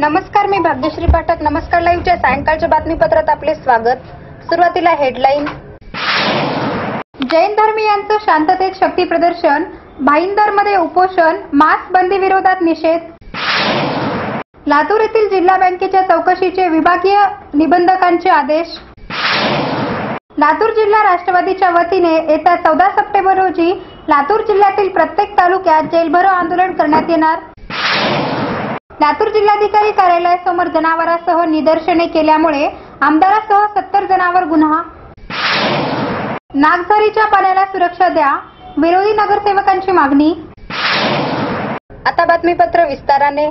नमस्कार मी भाग्यश्री पाठक. नमस्कार लाईव्हच्या सायंकाळच्या बातमीपत्रात आपले स्वागत. सुरुवातीला हेडलाईन. जैन धर्मीयांचं शांततेत शक्ती प्रदर्शन भाईंदरमध्ये उपोषण मास्क बंदी विरोधात निषेध. लातूर येथील जिल्हा बँकेच्या चौकशीचे विभागीय निबंधकांचे आदेश. लातूर जिल्हा राष्ट्रवादीच्या वतीने येत्या चौदा सप्टेंबर रोजी लातूर जिल्ह्यातील प्रत्येक तालुक्यात जेलभरो आंदोलन करण्यात येणार. लातूर जिल्हाधिकारी कार्यालयासमोर जनावरांसह निदर्शने केल्यामुळे आमदारासह सत्तर जणांवर गुन्हा. नागझारीच्या पाण्याला सुरक्षा द्या. विरोधी नगरसेवकांची मागणी. आता बातमीपत्र विस्ताराने.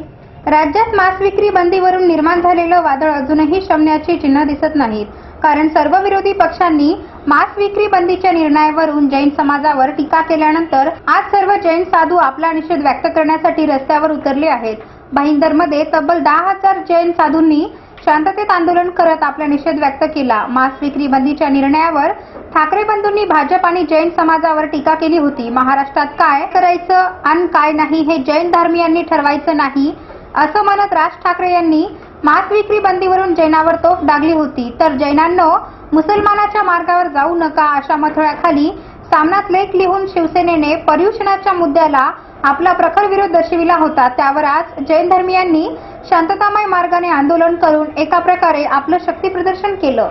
राज्यात मांस विक्री बंदीवरून निर्माण झालेलं वादळ अजूनही शमण्याची चिन्ह दिसत नाहीत. कारण सर्व विरोधी पक्षांनी मांस विक्री बंदीच्या निर्णयावरून जैन समाजावर टीका केल्यानंतर आज सर्व जैन साधू आपला निषेध व्यक्त करण्यासाठी रस्त्यावर उतरले आहेत. भाईंदरमध्ये तब्बल दहा हजार जैन साधूंनी शांततेत आंदोलन करत आपला निषेध व्यक्त केला. मांस विक्री बंदीच्या निर्णयावर ठाकरे बंधूंनी भाजप आणि जैन समाजावर टीका केली होती. महाराष्ट्रात काय करायचं आणि काय नाही हे जैन धर्मीयांनी ठरवायचं नाही असं म्हणत राज ठाकरे यांनी मांस विक्री बंदीवरून जैनावर तोफ डागली होती. तर जैनांनो मुसलमानाच्या मार्गावर जाऊ नका अशा मथळ्याखाली सामनात लेख लिहून शिवसेनेने पर्युषणाच्या मुद्द्याला आपला प्रखर विरोध दर्शविला होता. त्यावर आज जैन धर्मियांनी शांततामय मार्गाने आंदोलन करून एका प्रकारे आपलं शक्ती प्रदर्शन केलं.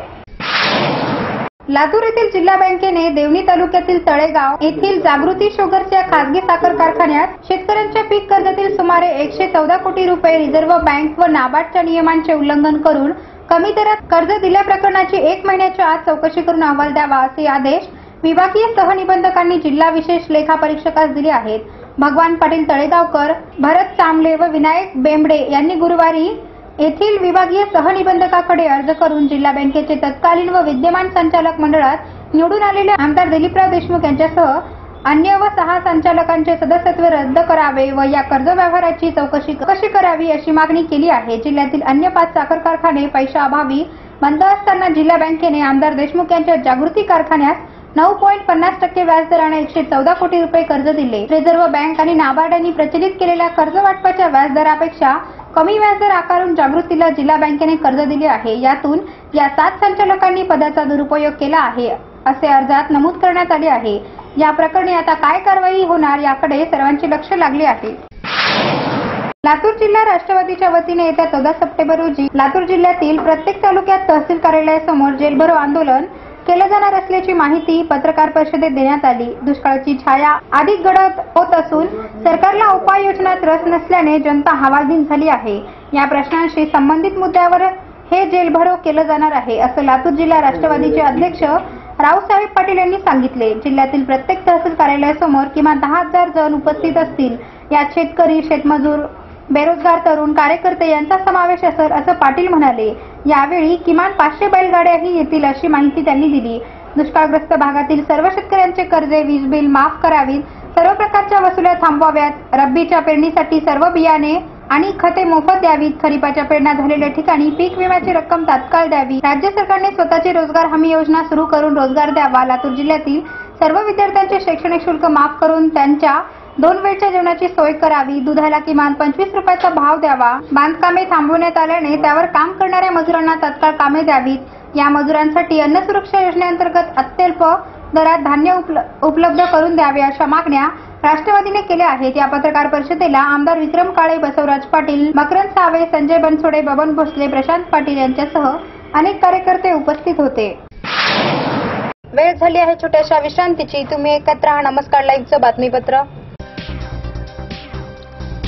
लातूर येथील जिल्हा बँकेने देवणी तालुक्यातील तळेगाव येथील जागृती शुगरच्या खासगी साखर कारखान्यात शेतकऱ्यांच्या पीक कर्जातील सुमारे एकशे चौदा कोटी रुपये रिझर्व्ह बँक व नाबार्डच्या नियमांचे उल्लंघन करून कमी दरात कर्ज दिल्या प्रकरणाची एक महिन्याच्या आत चौकशी करून अहवाल द्यावा असे आदेश विभागीय सहनिबंधकांनी जिल्हा विशेष लेखा परीक्षकास दिले आहेत. भगवान पाटील तळेगावकर भरत चांबले व विनायक बेंबडे यांनी गुरुवारी येथील विभागीय सहनिबंधकाकडे अर्ज करून जिल्हा बँकेचे तत्कालीन व विद्यमान संचालक मंडळात निवडून आलेले आमदार दिलीपराव देशमुख यांच्यासह अन्य व सहा संचालकांचे सदस्यत्व रद्द करावे व या कर्ज व्यवहाराची चौकशी कशी करावी अशी मागणी केली आहे. जिल्ह्यातील अन्य पाच साखर कारखाने पैशाअभावी बंद असताना जिल्हा बँकेने आमदार देशमुख यांच्या जागृती कारखान्यास नऊ पॉईंट पन्नास टक्के व्याजदराने एकशे चौदा कोटी रुपये कर्ज दिले. रिझर्व्ह बँक आणि नाबार्ड यांनी प्रचलित केलेल्या कर्ज वाटपाच्या व्याजदरापेक्षा कमी व्याजदर आकारून जागृतीला जिल्हा बँकेने कर्ज दिले आहे. यातून या सात संचालकांनी पदाचा दुरुपयोग केला आहे असे अर्जात नमूद करण्यात आले आहे. या प्रकरणी आता काय कारवाई होणार याकडे सर्वांचे लक्ष लागले आहे. लातूर जिल्हा राष्ट्रवादीच्या वतीने येत्या चौदा सप्टेंबर रोजी लातूर जिल्ह्यातील प्रत्येक तालुक्यात तहसील कार्यालयासमोर जेलभरो आंदोलन केलं जाणार असल्याची माहिती पत्रकार परिषदेत देण्यात आली. दुष्काळाची छाया अधिक गडद होत असून सरकारला उपाययोजनात रस नसल्याने जनता हवालदिल झाली आहे. या प्रश्नांशी संबंधित मुद्द्यावर हे जेलभरो केलं जाणार आहे असं लातूर जिल्हा राष्ट्रवादीचे अध्यक्ष रावसाहेब पाटील यांनी सांगितले. जिल्ह्यातील प्रत्येक तहसील कार्यालयासमोर किमान दहा हजार जण उपस्थित असतील. यात शेतकरी शेतमजूर बेरोजगार तरुण कार्यकर्ते यांचा समावेश असेल असं पाटील म्हणाले. यावेळी किमान पाचशे बैलगाड्याही येतील अशी माहिती त्यांनी दिली. दुष्काळग्रस्त भागातील सर्व शेतकऱ्यांचे कर्जे वीज बिल माफ करावीत. सर्व प्रकारच्या वसुल्या थांबवाव्यात. रब्बीच्या पेरणीसाठी सर्व बियाणे आणि खते मोफत द्यावीत. खरीपाच्या पेरण्या झालेल्या ठिकाणी पीक विम्याची रक्कम तात्काळ द्यावी. राज्य सरकारने स्वतःची रोजगार हमी योजना सुरू करून रोजगार द्यावा. लातूर जिल्ह्यातील सर्व विद्यार्थ्यांचे शैक्षणिक शुल्क माफ करून त्यांच्या दोन वेळच्या जेवणाची सोय करावी दुधाला किमान पंचवीस रुपयाचा भाव द्यावा. बांधकामे थांबवण्यात आल्याने त्यावर काम करणाऱ्या मजुरांना तत्काळ कामे द्यावीत. या मजुरांसाठी अन्न सुरक्षा योजनेअंतर्गत अत्यल्प दरात धान्य उपलब्ध करून द्यावे अशा मागण्या राष्ट्रवादीने केल्या आहेत. या पत्रकार परिषदेला आमदार विक्रम काळे बसवराज पाटील मकरंद सावे संजय बनसोडे बबन भोसले प्रशांत पाटील यांच्यासह अनेक कार्यकर्ते उपस्थित होते. वेळ झाली आहे छोट्याशा विश्रांतीची. तुम्ही एकत्र हा नमस्कार लाईव्हचं बातमीपत्र.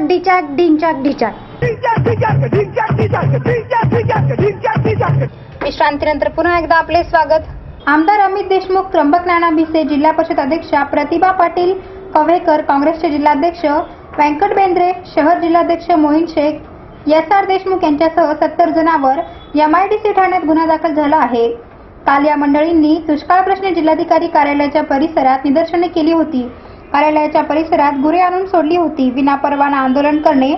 डिचाक डिंचाक डिचाक विश्रांतीनंतर पुन्हा एकदा आपले स्वागत. आमदार अमित देशमुख त्र्यंबक नाना भिसे जिल्हा परिषद अध्यक्षा प्रतिभा पाटील कव्हेकर काँग्रेसचे जिल्हाध्यक्ष व्यंकट बेंद्रे शहर जिल्हाध्यक्ष मोहीन शेख एस आर देशमुख यांच्यासह सत्तर जणांवर एमआयडीसी ठाण्यात गुन्हा दाखल झाला आहे. काल या मंडळींनी दुष्काळप्रश्नी जिल्हाधिकारी कार्यालयाच्या परिसरात निदर्शने केली होती. कार्यालयाच्या परिसरात गुरे आणून सोडली होती. विनापरवाना आंदोलन करणे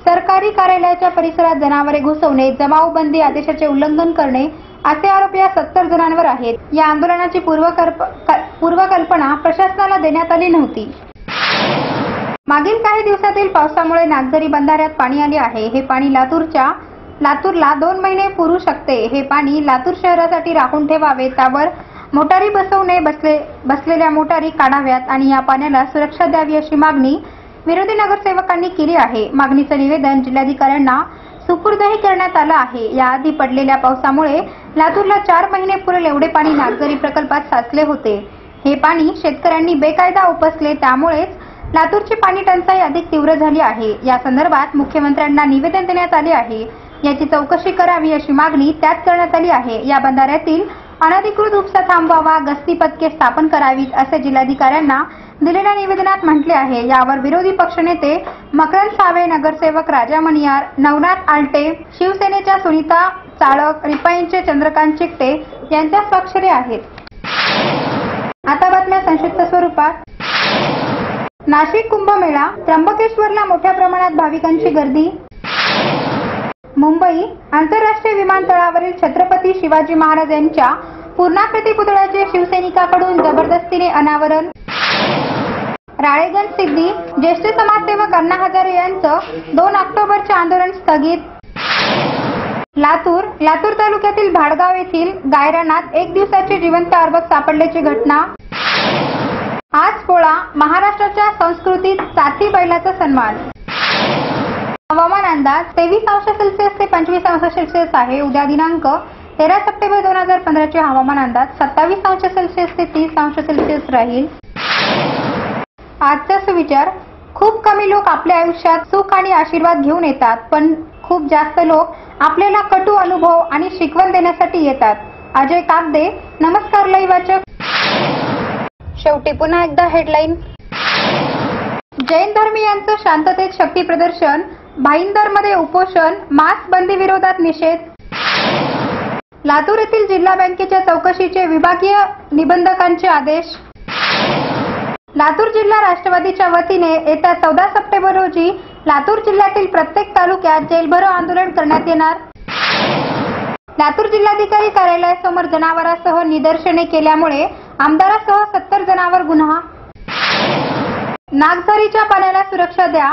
सरकारी कार्यालयाच्या परिसरात जनावरे घुसवणे जमावबंदी आदेशाचे उल्लंघन करणे असे आरोप या सत्तर जणांवर आहेत. या आंदोलनाची पूर्वकल्पना प्रशासनाला देण्यात आली नव्हती. मागील काही दिवसातील पावसामुळे नागझरी बंधाऱ्यात पाणी आले आहे. हे पाणी लातूरच्या लातूरला दोन महिने पुरू शकते. हे पाणी लातूर शहरासाठी राखून ठेवावे. त्यावर मोटारी बसवणे बसले बसलेल्या मोटारी काढाव्यात आणि या पाण्याला सुरक्षा द्यावी अशी मागणी विरोधी नगरसेवकांनी केली आहे. मागणीचं निवेदन जिल्हाधिकाऱ्यांना सुपूर्दही करण्यात आलं आहे. याआधी पडलेल्या पावसामुळे लातूरला चार महिने पुरेल एवढे पाणी नागझरी प्रकल्पात साचले होते. हे पाणी शेतकऱ्यांनी बेकायदा उपसले त्यामुळेच लातूरची पाणी टंचाई अधिक तीव्र झाली आहे. या संदर्भात मुख्यमंत्र्यांना निवेदन देण्यात आले आहे. याची चौकशी करावी अशी मागणी त्यात करण्यात आली आहे. या बंधाऱ्यातील अनधिकृत उपसा थांबवावा गस्ती पथके स्थापन करावीत असे जिल्हाधिकाऱ्यांना दिलेल्या निवेदनात म्हटले आहे. यावर विरोधी पक्षनेते मकरंद सावे नगरसेवक राजा मणियार नवनाथ आलटे शिवसेनेच्या सुनीता चाळक रिपाईंचे चंद्रकांत चिकटे यांच्या स्वाक्षरी आहेत. आता बातम्या संक्षिप्त स्वरूपात. नाशिक कुंभमेळा त्र्यंबकेश्वरला मोठ्या प्रमाणात भाविकांची गर्दी मुंबई आंतरराष्ट्रीय विमानतळावरील छत्रपती शिवाजी महाराज यांच्या पूर्णाकृती पुतळ्याचे शिवसैनिकाकडून जबरदस्तीने अनावरण. राळेगण सिद्धी ज्येष्ठ समाजसेवक अण्णा हजारे यांचं दोन ऑक्टोबरचे आंदोलन स्थगित. लातूर लातूर तालुक्यातील भाडगाव येथील गायरानात एक दिवसाचे जिवंत अर्भक सापडल्याची घटना. आज पोळा महाराष्ट्राच्या संस्कृतीत साथी बैलाचा सन्मान. अंदाज तेवीस अंश सेल्सिअस ते पंचवीस अंश सेल्सिअस आहे. उद्या दिनांक तेरा सप्टेंबर दोन हजार पंधराचे हवामान अंदाज सत्तावीस अंश सेल्सिअस ते तीस अंश सेल्सिअस राहील. आजचा सुविचार खूप कमी लोक आपल्या आयुष्यात सुख आणि आशीर्वाद घेऊन येतात पण खूप जास्त लोक आपल्याला कटू अनुभव आणि शिकवण देण्यासाठी येतात. अजय कागदे नमस्कार लय वाचक. शेवटी पुन्हा एकदा हेडलाईन जैन धर्मीयांचं शांततेत शक्ती प्रदर्शन भाईंदरमध्ये उपोषण मास्क बंदी विरोधात निषेध. लातूर येथील जिल्हा बँकेच्या चौकशीचे विभागीय निबंधकांचे आदेश. लातूर जिल्हा राष्ट्रवादीच्या वतीने येत्या चौदा सप्टेंबर रोजी लातूर जिल्ह्यातील प्रत्येक तालुक्यात जेलभरो आंदोलन करण्यात येणार. लातूर जिल्हाधिकारी कार्यालयासमोर जनावरांसह निदर्शने केल्यामुळे आमदारासह सत्तर जणांवर गुन्हा. नागझरीच्या पाण्याला सुरक्षा द्या.